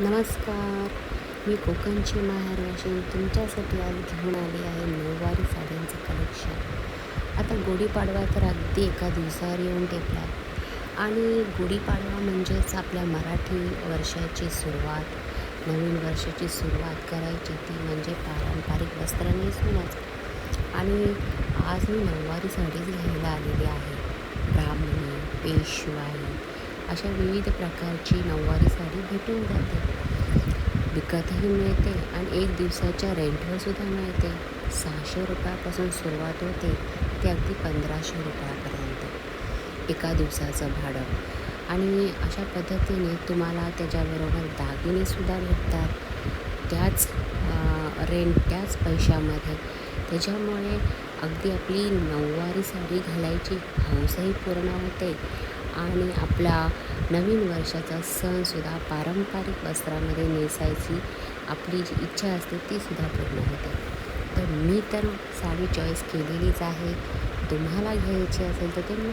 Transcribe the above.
नमस्कार. मी कोकणची माहेर तुमच्यासाठी आज घेऊन आली आहे नऊवारी साड्यांचं कलेक्शन आता गुढीपाडवा तर अगदी एका दिवसावर येऊन टेकला आणि गुढीपाडवा म्हणजेच आपल्या मराठी वर्षाची सुरुवात. नवीन वर्षाची सुरुवात करायची ती म्हणजे पारंपरिक वस्त्र नेसूनच आणि आज मी नऊवारी साडीच घ्यायला आलेली आहे. ब्राह्मणी पेशवाई अशा विविध प्रकारची नऊवारी साडी भेटून जाते. विकतही मिळते आणि एक दिवसाच्या रेंटवर सुद्धा मिळते. सहाशे रुपयापासून सुरुवात होते ते अगदी पंधराशे रुपयापर्यंत. एका दिवसाचं भाडं. आणि अशा पद्धतीने तुम्हाला त्याच्याबरोबर दागिनेसुद्धा भेटतात. त्याच रेंट त्याच पैशामध्ये. त्याच्यामुळे अगदी आपली नऊवारी साडी घालायची हौसही पूर्ण होते. आणि आपला नवीन वर्षाचा सणसुद्धा पारंपरिक वस्त्रामध्ये नेसायची आपली जी इच्छा असते तीसुद्धा पूर्ण होते. तर मी तर साडी चॉईस केलेलीच आहे. तुम्हाला घ्यायची असेल तर तुम्ही